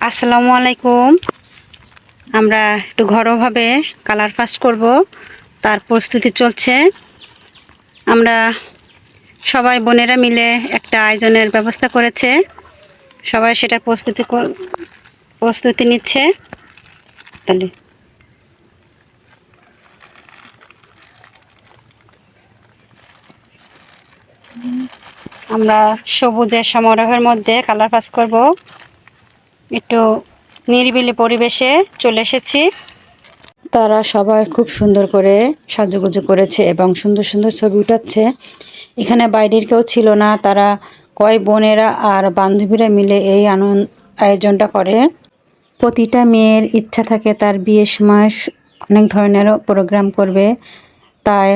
আসসালামু আলাইকুম। আমরা একটু ঘরোয়াভাবে কালার ফাস্ট করব। তার প্রস্তুতি চলছে। আমরা সবাই বোনেরা মিলে একটা আয়োজনের ব্যবস্থা করেছে। সবাই সেটার প্রস্তুতি প্রস্তুতি নিচ্ছে। তাহলে। আমরা সবুজের সমারোহের মধ্যে কালার পাস করব। একটু নিরিবিলি পরিবেশে চলে এসেছি। তারা সবাই খুব সুন্দর করে সাজুগুজু করেছে এবং সুন্দর সুন্দর ছবি উঠাচ্ছে। এখানে বাইরের কেউ ছিল না, তারা কয় বোনেরা আর বান্ধবীরা মিলে এই আনন্দ আয়োজনটা করে। প্রতিটা মেয়ের ইচ্ছা থাকে তার বিয়ের সময় অনেক ধরনের প্রোগ্রাম করবে। তাই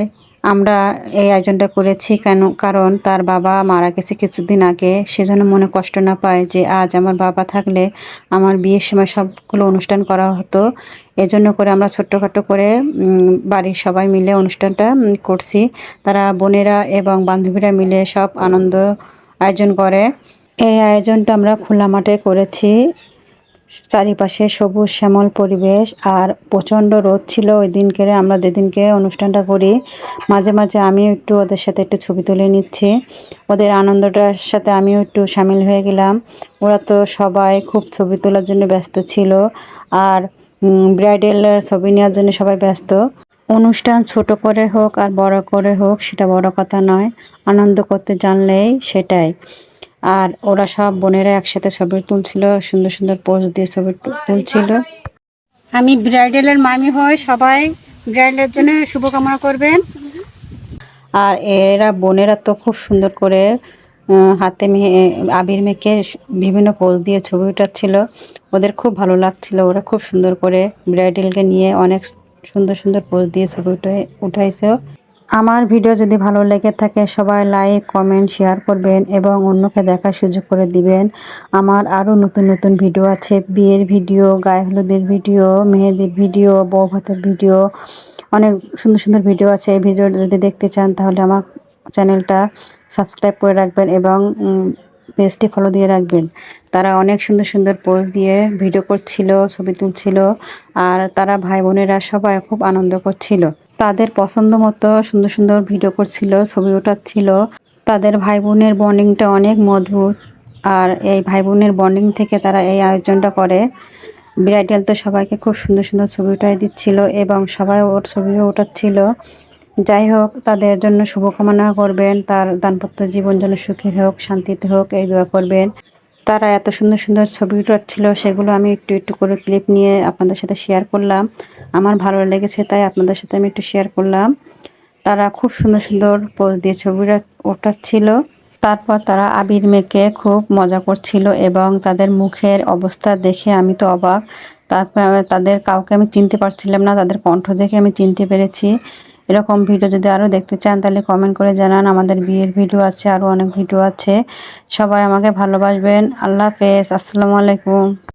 আমরা এই আয়োজনটা করেছি কেন, কারণ তার বাবা মারা গেছে কিছুদিন আগে। সেজন্য মনে কষ্ট না পায় যে আজ আমার বাবা থাকলে আমার বিয়ের সময় সবগুলো অনুষ্ঠান করা হতো। এজন্য করে আমরা ছোট্টখাটো করে বাড়ির সবাই মিলে অনুষ্ঠানটা করছি। তারা বোনেরা এবং বান্ধবীরা মিলে সব আনন্দ আয়োজন করে। এই আয়োজনটা আমরা খোলা মাঠে করেছি। চারিপাশে সবুজ শ্যামল পরিবেশ আর প্রচণ্ড রোদ ছিল ওই দিনকে আমরা যেদিনকে অনুষ্ঠানটা করি, মাঝে মাঝে আমিও একটু ওদের সাথে একটু ছবি তুলে নিচ্ছি। ওদের আনন্দটার সাথে আমিও একটু সামিল হয়ে গেলাম। ওরা তো সবাই খুব ছবি তোলার জন্য ব্যস্ত ছিল আর ব্রাইডাল ছবি নেওয়ার জন্য সবাই ব্যস্ত। অনুষ্ঠান ছোট করে হোক আর বড় করে হোক, সেটা বড় কথা নয়। আনন্দ করতে জানলেই সেটাই। আর ওরা সব বোনেরা একসাথে ছবি তুলছিল সুন্দর সুন্দর পোজ দিয়ে ছবি তুলছিল। আমি ব্রাইডালের মামি হই সবাই ব্রাইডালের জন্য শুভকামনা করবেন। আর এরা বোনেরা তো খুব সুন্দর করে হাতে মেহে আবির মেখে বিভিন্ন পোজ দিয়ে ছবি উঠাচ্ছিল। ওদের খুব ভালো লাগছিল ওরা খুব সুন্দর করে ব্রাইডালকে নিয়ে অনেক সুন্দর সুন্দর পোজ দিয়ে ছবি উঠে উঠাইছে। আমার ভিডিও যদি ভালো লেগে থাকে, সবাই লাইক কমেন্ট শেয়ার করবেন এবং অন্যকে দেখার সুযোগ করে দিবেন। আমার আরও নতুন নতুন ভিডিও আছে, বিয়ের ভিডিও, গায়ে হলুদের ভিডিও, মেহেদির ভিডিও, বউ ভাতের ভিডিও, অনেক সুন্দর সুন্দর ভিডিও আছে। এই ভিডিও যদি দেখতে চান, তাহলে আমার চ্যানেলটা সাবস্ক্রাইব করে রাখবেন এবং পেজটি ফলো দিয়ে রাখবেন। তারা অনেক সুন্দর সুন্দর পোজ দিয়ে ভিডিও করছিল, ছবি তুলছিল আর তারা ভাই বোনেরা সবাই খুব আনন্দ করছিল। তাদের পছন্দ মতো সুন্দর সুন্দর ভিডিও করছিল, ছবি ওঠাচ্ছিল তাদের ভাই বোনের বন্ডিংটা অনেক মজবুত আর এই ভাই বোনের বন্ডিং থেকে তারা এই আয়োজনটা করে। ব্রাইডাল তো সবাইকে খুব সুন্দর সুন্দর ছবি উঠাই দিচ্ছিল এবং সবাই ওর ছবিও ওঠাচ্ছিল যাই হোক, তাদের জন্য শুভকামনা করবেন, তার দাম্পত্য জীবন যেন সুখের হোক, শান্তিতে হোক, এই দোয়া করবেন। তারা এত সুন্দর সুন্দর ছবি ছিল সেগুলো আমি একটু একটু করে ক্লিপ নিয়ে আপনাদের সাথে শেয়ার করলাম। আমার ভালো লেগেছে, তাই আপনাদের সাথে আমি একটু শেয়ার করলাম। তারা খুব সুন্দর সুন্দর পোজ দিয়ে ছবিটা ওঠাচ্ছিল। তারপর তারা আবির মেখে খুব মজা করছিল এবং তাদের মুখের অবস্থা দেখে আমি তো অবাক। তারপর তাদের কাউকে আমি চিনতে পারছিলাম না, তাদের কণ্ঠ দেখে আমি চিনতে পেরেছি। এরকম ভিডিও যদি আরও দেখতে চান, তাহলে কমেন্ট করে জানান। আমাদের বিয়ের ভিডিও আছে আরও অনেক ভিডিও আছে। সবাই আমাকে ভালোবাসবেন। আল্লাহ হাফেজ। আসসালামু আলাইকুম।